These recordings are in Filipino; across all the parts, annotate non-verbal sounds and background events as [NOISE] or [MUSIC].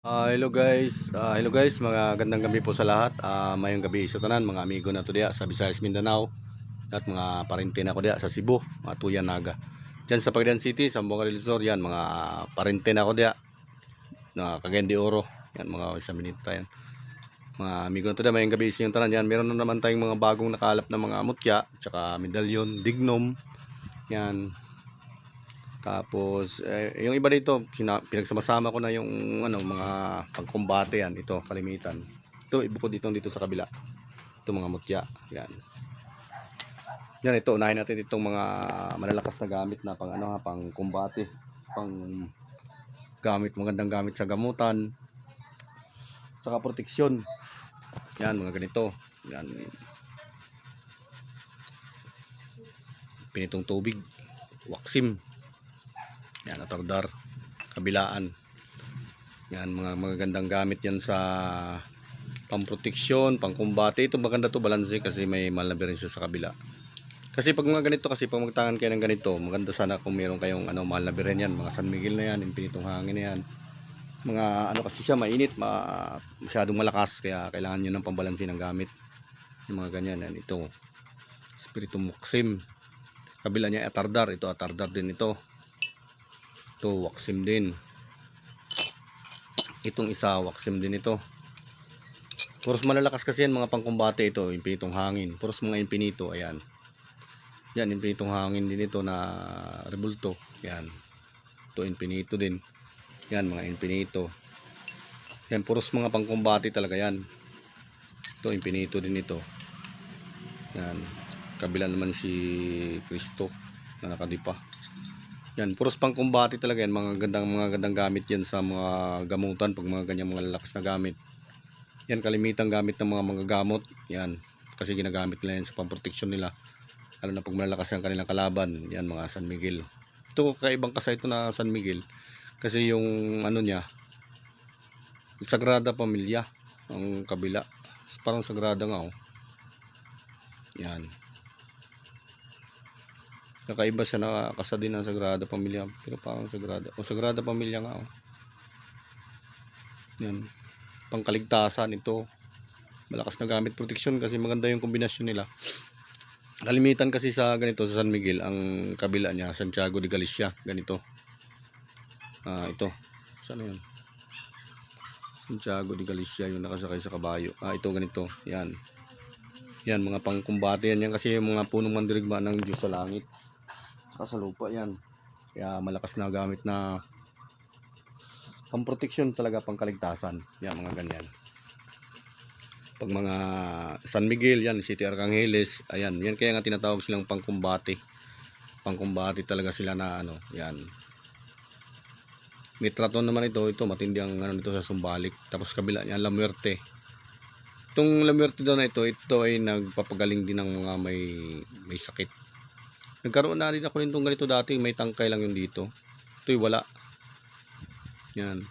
Ah, hello guys. Ah, hello guys, mga gandang gabi po sa lahat. Ah, mayong gabi sa tanan, mga amigo na to diya sa Visayas Mindanao at mga parente na ko diya sa Cebu, mga Tuyan Naga. Diyan sa Pagadian City, sa Buong Resort, yan mga parente na ko diya. Na Cagayan de Oro. Yan mga isang minuto yan. Mga amigo na to diya, mayong gabi sa inyong tanan. Yan, meron na naman tayong mga bagong nakalap na mga mutya, tsaka medalyon, dignum. Yan, tapos, eh, yung iba dito, pinagsama-sama ko na yung ano, mga pangkumbate yan. Ito, kalimitan. Ito, ibukod dito dito sa kabila. Ito mga mutya. Yan. Yan, ito, unahin natin itong mga malalakas na gamit na pang ano ha, pang kumbate. Pang gamit, magandang gamit sa gamutan. Saka proteksyon. Yan, mga ganito. Yan. Pinitong tubig. Waksim. Yan, atardar. Kabilaan. Yan, mga magagandang gamit yan sa pamproteksyon, pangkumbate. Ito maganda to balanse kasi may malnabirin siya sa kabila. Kasi pag mga ganito, kasi pag magtangan kayo ng ganito, maganda sana kung meron kayong ano, mahal na birin yan. Mga San Miguel na yan, infinitong hangin na yan. Mga ano kasi siya, mainit, ma, masyadong malakas. Kaya kailangan nyo ng pambalansin ng gamit. Yung mga ganyan, yan. Ito, Spiritum Muxim. Kabila niya atardar. Ito atardar din ito. Ito, Waxim din. Itong isa, Waxim din ito. Puros malalakas kasi yan, mga pangkumbate ito, infinitong hangin. Puros mga infinito, ayan. Yan, infinitong hangin din ito na rebulto. Yan. Ito, infinito din. Yan, mga infinito. Yan, puros mga pangkumbate talaga yan. Ito, infinito din ito. Yan. Kabila naman si Kristo na nakadipa. Yan, puros pangkumbate talaga yan. Mga gandang mga gandang gamit yan sa mga gamutan pag mga ganyang mga lalakas na gamit. Yan, kalimitang gamit ng mga manggagamot. Yan, kasi ginagamit nila yan sa pamproteksyon nila. Lalo na pag malalakas ang kanilang kalaban. Yan, mga San Miguel. Ito, kaibang kasa ito na San Miguel. Kasi yung ano niya, Sagrada Pamilya, ang kabila. Parang Sagrada nga, oh. Yan. Kakaiba siya na kasa din ng Sagrada Pamilya. Pero parang Sagrada. O Sagrada Pamilya nga, oh. Yan. Pangkaligtasan ito. Malakas na gamit proteksyon kasi maganda yung kombinasyon nila. Kalimitan kasi sa ganito sa San Miguel, ang kabila niya, Santiago de Galicia. Ganito. Ah, ito. Saan yun? Santiago de Galicia yung nakasakay sa kabayo. Ah, ito ganito. Yan. Yan, mga pangkumbate yan. Yan kasi yung mga punong mandirigma ng Diyos sa langit. Saka sa lupa yan. Kaya malakas na gamit na pamproteksyon talaga pangkaligtasan. Yan, mga ganyan. Pag mga San Miguel, yan, City Arcangeles, ayan, yan kaya nga tinatawag silang pangkumbate. Pangkumbate talaga sila na ano, yan. Mitraton naman ito, ito matindi ang ano nito sa Sumbalik. Tapos kabila niya, La Muerte. Itong La Muerte daw na ito, ito ay nagpapagaling din ng mga may may sakit. Nagkaroon na din ako nitong ganito dati, may tangkay lang yung dito. Ito'y wala. Yan.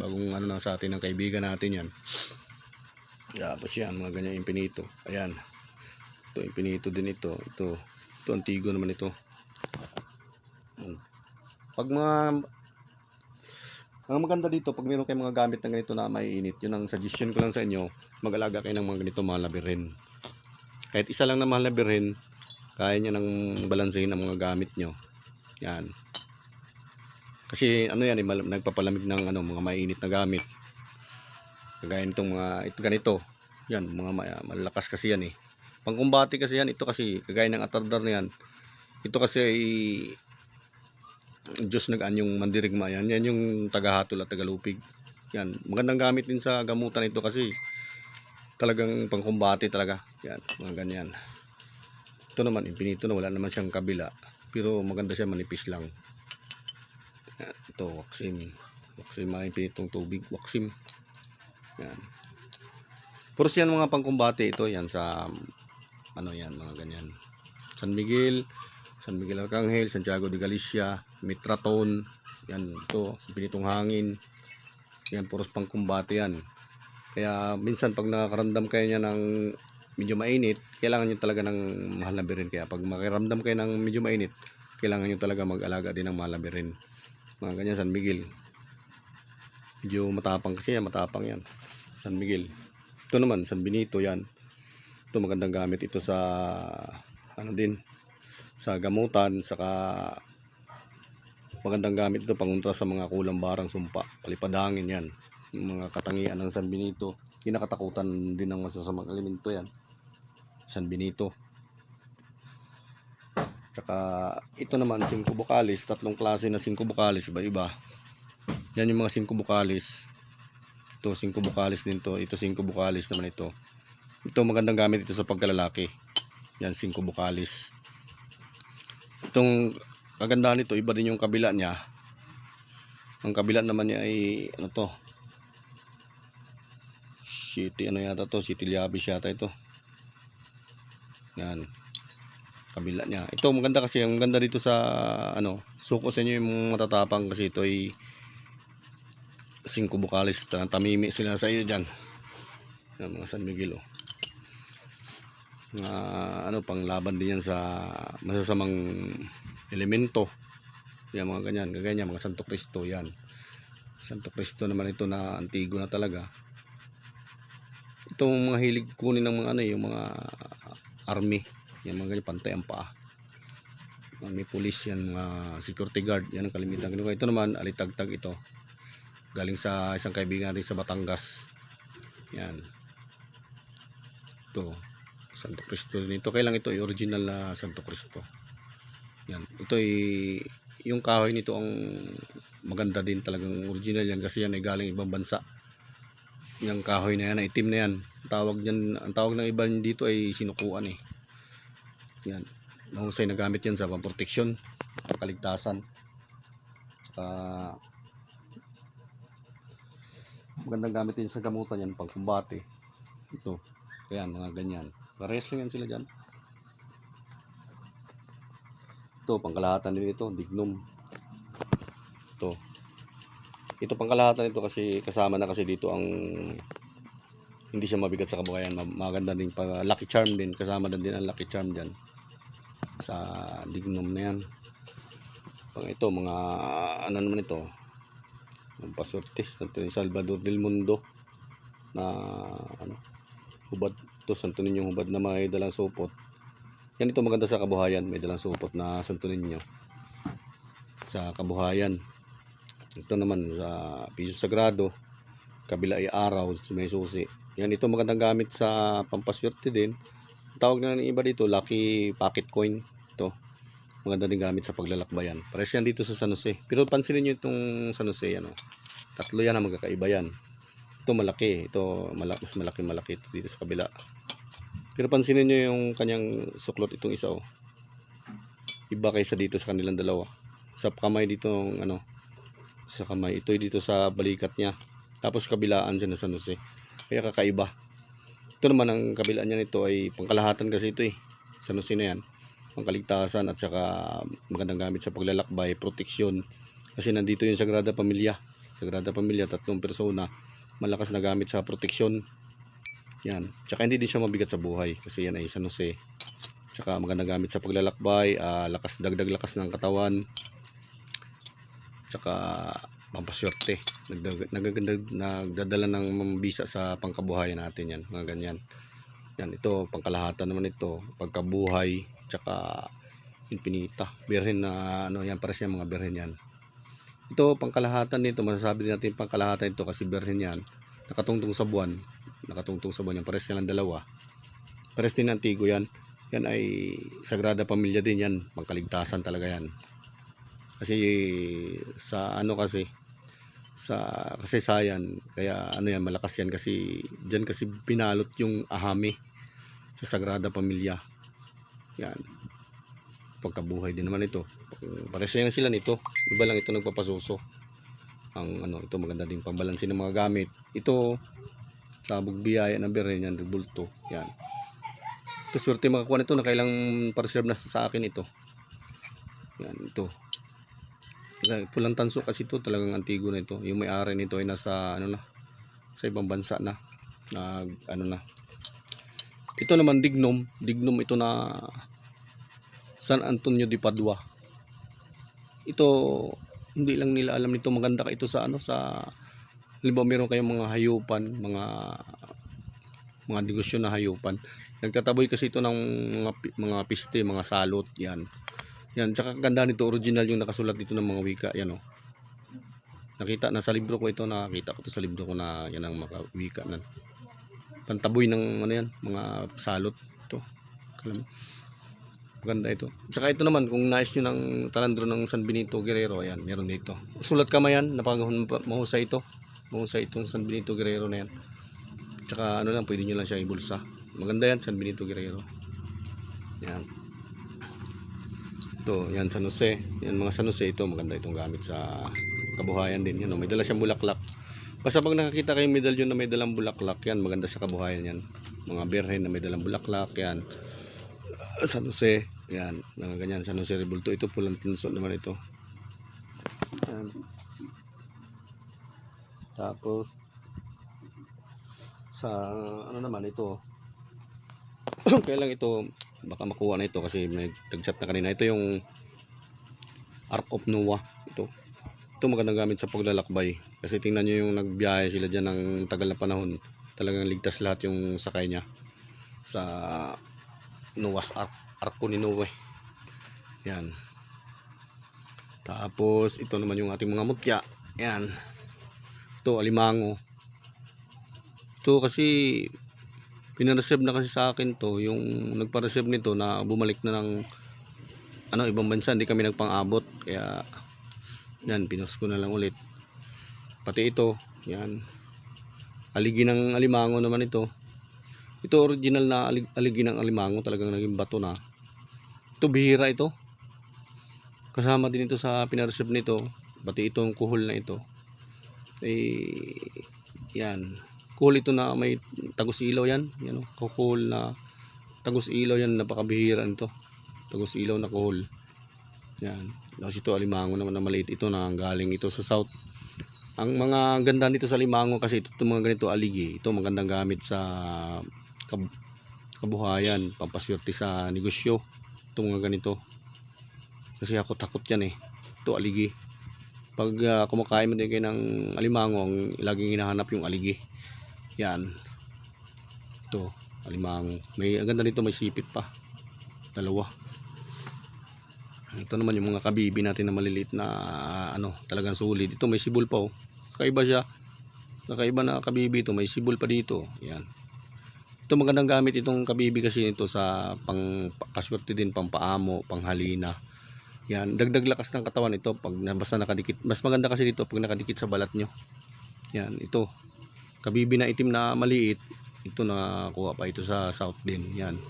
Bagong ano lang sa atin ng kaibigan natin yan. Tapos yan, mga ganyan infinito. Ayan. Ito, infinito din ito. Ito, ito antigo naman ito. Pag mga ang maganda dito, pag meron kayong mga gamit na ganito na maiinit, yun ang suggestion ko lang sa inyo, mag-alaga kayo ng mga ganito mahal na birhen. Kahit isa lang na mahal na birhen, kaya niya nang balansehin ang mga gamit nyo. Yan. Kasi ano yan, eh, nagpapalamig ng ano, mga mainit na gamit. Kagaya nitong mga, ito ganito. Yan, mga ma- malalakas kasi yan eh. Pangkumbati kasi yan, ito kasi, kagaya ng atardar na yan. Ito kasi ay Diyos nagaan yung mandirigma yan. Yan yung tagahatol at tagalupig. Yan. Magandang gamit din sa gamutan ito kasi talagang pangkumbati talaga. Yan. Mga ganyan. Ito naman, infinito na. Wala naman siyang kabila. Pero maganda siya manipis lang. Yan. Ito, waksim. Waksim, mga infinitong tubig. Waksim. Yan. Puros yan mga pangkumbate ito. Yan sa ano yan, mga ganyan. San Miguel, San Miguel Arcangel, Santiago de Galicia, Mitraton, yan ito, Pinitong Hangin, yan, puros pang kumbate yan. Kaya minsan pag nakakaramdam kayo niya ng medyo mainit, kailangan nyo talaga ng mahal na birin. Kaya pag makiramdam kayo ng medyo mainit, kailangan nyo talaga mag-alaga din ng mahal na birin. Mga ganyan San Miguel. Medyo matapang kasi yan, matapang yan. San Miguel. Ito naman, San Benito yan. Ito magandang gamit ito sa ano din sa gamutan saka magandang gamit ito panguntra sa mga kulang barang sumpa palipadangin yan yung mga katangian ng San Benito kinakatakutan din ng masasamang elemento yan. San Benito. Tsaka ito naman cinco bucalis. Tatlong klase na cinco bucalis iba iba. Yan yung mga cinco bucalis. Ito cinco bucalis din to. Ito cinco bucalis naman ito. Ito magandang gamit ito sa pagkalalaki. Yan cinco bucalis. Itong kagandahan nito iba din yung kabila niya. Ang kabila naman niya ay ano to city ano yata to? City liabis yata ito. Yan. Kabila niya. Ito maganda kasi. Ang ganda dito sa ano suko sa inyo yung matatapang kasi ito ay singko bukalis tamimi sila sa iyo dyan. Yan, mga San Miguel oh. mga ano pang laban din yan sa masasamang elemento. Yan mga ganyan. Ganyan mga Santo Cristo. Yan. Santo Cristo naman ito na antigo na talaga itong mga hilig kunin ng mga ano yung mga army. Yan mga ganyan pantay ang paa. Army police yan mga security guard. Yan ang kalimitan. Kinuha. Ito naman alitagtag ito. Galing sa isang kaibigan natin sa Batangas. Yan. Ito Santo Cristo nito kailang ito ay original na Santo Cristo. Yan. Ito ay yung kahoy nito ang maganda din talagang original yan kasi yan ay galing ibang bansa yung kahoy na yan itim na yan. Ang tawag niyan ang tawag ng iba dito ay sinukuan eh. Yan. Mahusay na gamit yan sa pamproteksyon kaligtasan. Saka magandang gamit din sa gamutan yan pag kumbate. Ito kaya mga ganyan. Parehas lang yan sila dyan. Ito pangkalahatan din ito dignum ito pangkalahatan ito kasi kasama na kasi dito ang hindi siya mabigat sa kabuhayan. Ma- maganda din pa lucky charm din. Kasama na din ang lucky charm dyan sa dignum na yan. Pang ito mga ano naman ito? Ng paswerte Santo ni Salvador del Mundo na ano hubad to Santo Niño hubad na may dalang supot. Yan ito maganda sa kabuhayan. May dalang supot na Santo Niño sa kabuhayan ito naman sa piso sagrado kabila ay araw may susi. Yan ito magandang gamit sa pampaswerte din. Tawag na ng iba dito lucky pocket coin. Ito maganda din gamit sa paglalakbayan. Pares yan dito sa San Jose. Pero pansinin nyo itong San Jose ano tatlo yan ang magkakaiba yan. Ito malaki ito mala, mas malaki malaki ito dito sa kabila. Pero pansinin nyo yung kanyang suklot itong isa oh. Iba kaysa dito sa kanilang dalawa. Sa kamay dito ano sa kamay. Ito dito sa balikat niya. Tapos kabilaan dyan na San Jose kaya kakaiba. Ito naman ang kabilaan niya nito ay pangkalahatan kasi ito eh. San Jose na yan. Pangkaligtasan at saka magandang gamit sa paglalakbay proteksyon. Kasi nandito yung Sagrada Pamilya. Sagrada Pamilya tatlong persona. Malakas na gamit sa proteksyon. Yan. Tsaka hindi din siya mabigat sa buhay kasi yan ay San Jose tsaka magandang gamit sa paglalakbay ah, lakas dagdag lakas ng katawan tsaka pampaswerte. Nagdag, nagagandag, nagdadala ng bisa sa pangkabuhayan natin yan mga ganyan. Yan ito pangkalahatan naman ito. Pagkabuhay tsaka infinita. Birhen na ano yan para siya mga birhen yan. Ito pangkalahatan nito. Masasabi din natin pangkalahatan ito kasi birhen yan. Nakatungtong sa buwan. Nakatungtong sa buwan yan. Pares lang dalawa. Pares din antigo yan. Yan ay sagrada pamilya din yan. Pangkaligtasan talaga yan kasi sa ano kasi sa kasaysayan kaya ano yan malakas yan kasi diyan kasi pinalot yung ahami sa Sagrada Pamilya yan. Pagkabuhay din naman ito. Pares lang sila nito. Iba lang ito nagpapasuso. Ang ano ito maganda din pambalansin ng mga gamit. Ito sabog biyaya ng beren yan bulto. Yan. Ito swerte makakuha nito na kailang pa-reserve na sa akin ito. Yan ito pulang tanso kasi ito talagang antigo na ito. Yung may-ari nito ay nasa ano na sa ibang bansa na. Nag ano na. Ito naman dignum dignum ito na San Antonio de Padua. Ito hindi lang nila alam nito maganda ka ito sa ano sa halimbawa meron kayong mga hayupan, mga mga negosyo na hayupan. Nagtataboy kasi ito ng mga mga piste, mga salot, yan. Yan, tsaka ganda nito, original yung nakasulat dito ng mga wika, yan oh. Nakita na sa libro ko ito, nakakita ko to sa libro ko na yan ang mga wika na pantaboy ng ano yan, mga salot to. Kalam. Maganda ito. Tsaka ito naman, kung nais nyo ng talandro ng San Benito Guerrero, ayan, meron dito. Sulat kamay yan, napagahon mahusay ito. Mahusay itong San Benito Guerrero na yan. Tsaka ano lang, pwede nyo lang siya ibulsa. Maganda yan, San Benito Guerrero. Yan. Ito, yan San Jose. Yan mga San Jose ito, maganda itong gamit sa kabuhayan din. Yan, oh, may dala siyang bulaklak. Basta pag nakakita kayong medalyon na may dalang bulaklak, yan, maganda sa kabuhayan yan. Mga berhen na may dalang bulaklak, yan. San Jose, yan, mga ganyan, San Jose Rebulto. Ito pulang tinsot naman ito. Yan. Tapos, sa ano naman ito, [CLEARS THROAT] kailang ito, baka makuha na ito kasi may tag-chat na kanina. Ito yung Ark of Noah. Ito. Ito magandang gamit sa paglalakbay. Kasi tingnan nyo yung nagbiyahe sila dyan ng tagal na panahon. Talagang ligtas lahat yung sakay niya sa Noah's Ark. Arko ni Noah. Yan. Tapos ito naman yung ating mga mutya. Yan. Ito alimango. Ito kasi pinareserve na kasi sa akin to yung nagpa-reserve nito na bumalik na ng ano ibang bansa hindi kami nagpang-abot. Kaya yan pinost ko na lang ulit. Pati ito yan. Aligi ng alimango naman ito. Ito original na alig, aligi ng alimango talagang naging bato na. Ito bihira ito. Kasama din ito sa pinareserve nito. Pati itong kuhol na ito. Eh yan kuhol ito na may tagos ilaw yan. Yan o kuhol na tagos ilaw yan napakabihira nito tagos ilaw na kuhol yan. Tapos ito alimango naman na maliit ito na galing ito sa south. Ang mga ganda nito sa limango kasi ito, itong mga ganito aligi. Ito magandang gamit sa kab kabuhayan pampaswerte sa negosyo. Itong mga ganito. Kasi ako takot yan eh. Ito aligi. Pag ah, kumakain mo din kayo ng alimango ang laging hinahanap yung aligi yan. Ito alimango may ang ganda nito may sipit pa. Dalawa. Ito naman yung mga kabibi natin na maliliit na ano talagang solid. Ito may sibol pa oh. Kakaiba siya. Kakaiba na kabibi ito. May sibol pa dito. Yan. Ito magandang gamit itong kabibi kasi nito sa pang kaswerte din pang paamo pang halina yan. Dagdag lakas ng katawan ito pag basta nakadikit. Mas maganda kasi dito pag nakadikit sa balat nyo. Yan. Ito kabibi na itim na maliit ito nakakuha pa ito sa south din yan.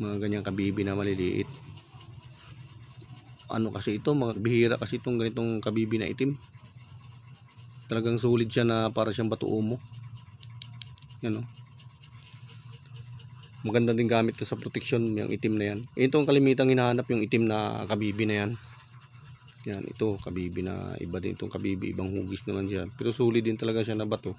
Mga ganyang kabibi na maliliit. Ano kasi ito mga bihira kasi itong ganitong kabibi na itim. Talagang solid siya na para siyang bato umo. Yan o maganda din gamit to sa protection yung itim na yan. Itong kalimitang hinahanap yung itim na kabibi na yan. Yan ito kabibi na iba din. Itong kabibi ibang hugis naman siya. Pero solid din talaga siya na bato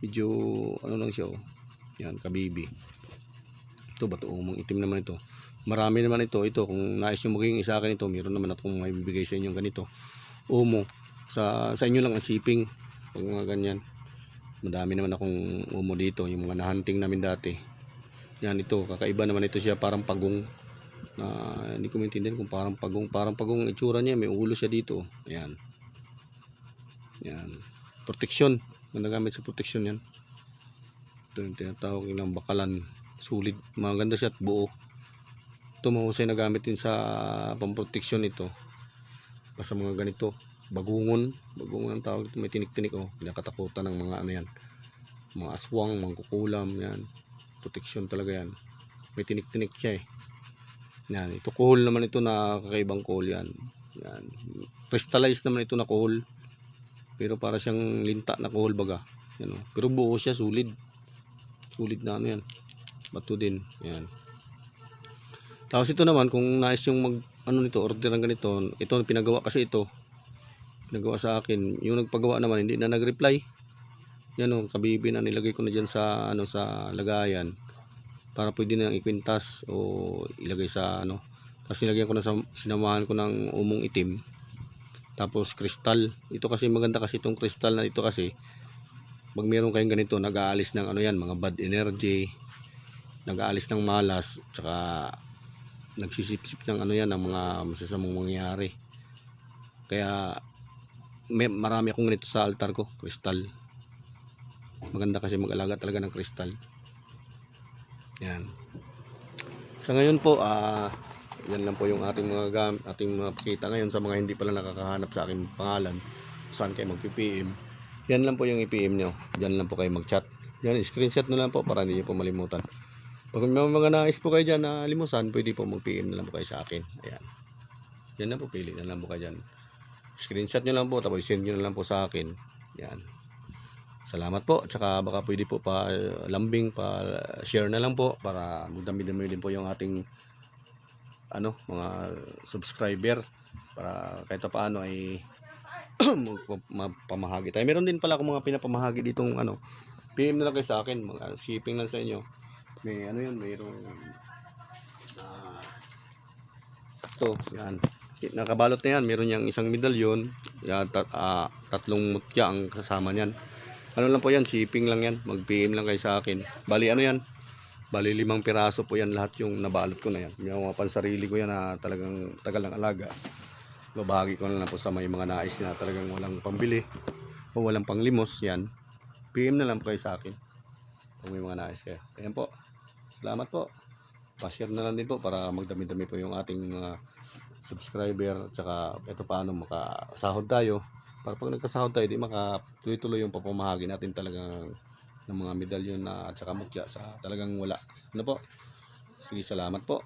medyo ano lang siya oh. Yan kabibi. Ito bato umong itim naman ito. Marami naman ito. Ito kung nais nyo maging isa akin ito meron naman akong may bibigay sa inyo ganito. Umo sa sa inyo lang ang shipping pag mga ganyan. Madami naman akong umo dito yung mga nahunting namin dati. Yan ito kakaiba naman ito siya parang pagong. Na hindi ko maintindihan kung parang pagong. Parang pagong itsura niya may ulo siya dito ayan yan. Protection ganda-gamit sa protection yan. Ito yung tinatawag nilang bakalan sulit maganda siya at buo. Ito mahusay na gamit din sa pamproteksyon ito. Basta mga ganito bagungon. Bagungon ang tawag ito may tinik-tinik oh. Pinakatakutan ng mga ano yan. Mga aswang mga kukulam yan. Proteksyon talaga yan. May tinik-tinik siya eh. Yan ito kuhol naman ito na kakaibang kuhol yan. Yan crystallized naman ito na kuhol pero para siyang linta na kuhol baga. Yan pero buo siya solid. Solid na ano yan. Bato din. Yan. Tapos ito naman kung nais yung mag ano nito order ng ganito ito pinagawa kasi ito. Pinagawa sa akin. Yung nagpagawa naman hindi na nag-reply. Yan o kabibi na nilagay ko na dyan sa ano sa lagayan. Para pwede na ikwintas o ilagay sa ano. Tapos nilagyan ko na sa sinamahan ko ng umong itim tapos kristal ito kasi maganda kasi itong kristal na ito kasi pag meron kayong ganito, nag-aalis ng ano yan, mga bad energy, nag-aalis ng malas, tsaka nagsisipsip ng ano yan, ng mga masasamang mangyayari. Kaya, may, marami akong ganito sa altar ko, kristal. Maganda kasi mag-alaga talaga ng kristal. Yan. Sa ngayon po, ah, yan lang po yung ating mga gam ating mga ngayon sa mga hindi pala nakakahanap sa aking pangalan. Saan kayo mag-PM. Yan lang po yung i-PM nyo. Diyan lang po kayo mag-chat. Yan, screenshot na lang po para hindi nyo po malimutan. Pag may mga nais po kayo dyan na limusan, pwede po mag-PM na lang po kayo sa akin. Ayan. Yan lang po, pili na lang po kayo dyan. Screenshot nyo lang po, tapos send nyo na lang po sa akin. Yan. Salamat po. At saka baka pwede po pa lambing, pa share na lang po para magdami-dami din po yung ating ano, mga subscriber para kahit pa paano ay [CLEARS THROAT] mapamahagi tayo. Meron din pala akong mga pinapamahagi ditong ano, PM na lang kayo sa akin, mga shipping lang sa inyo. May ano yan, mayroong ah, to, yan. Nakabalot na yan, meron yang isang medalyon, yan, tat, ah, tatlong mutya ang kasama niyan. Ano lang po yan, shipping lang yan, mag-PM lang kayo sa akin. Bali ano yan, bali limang piraso po yan lahat yung nabalot ko na yan. Yung mga pansarili ko yan na talagang tagal ng alaga. Babahagi ko na lang po sa may mga nais na talagang walang pambili o walang panglimos yan. PM na lang po kayo sa akin kung may mga nais kayo. Ayan po. Salamat po. Pa-share na lang din po para magdami-dami po yung ating mga subscriber at saka ito paano makasahod tayo. Para pag nagkasahod tayo, di makatuloy-tuloy yung papamahagi natin talagang ng mga medalyon na at saka mutya sa talagang wala. Ano po? Sige, salamat po.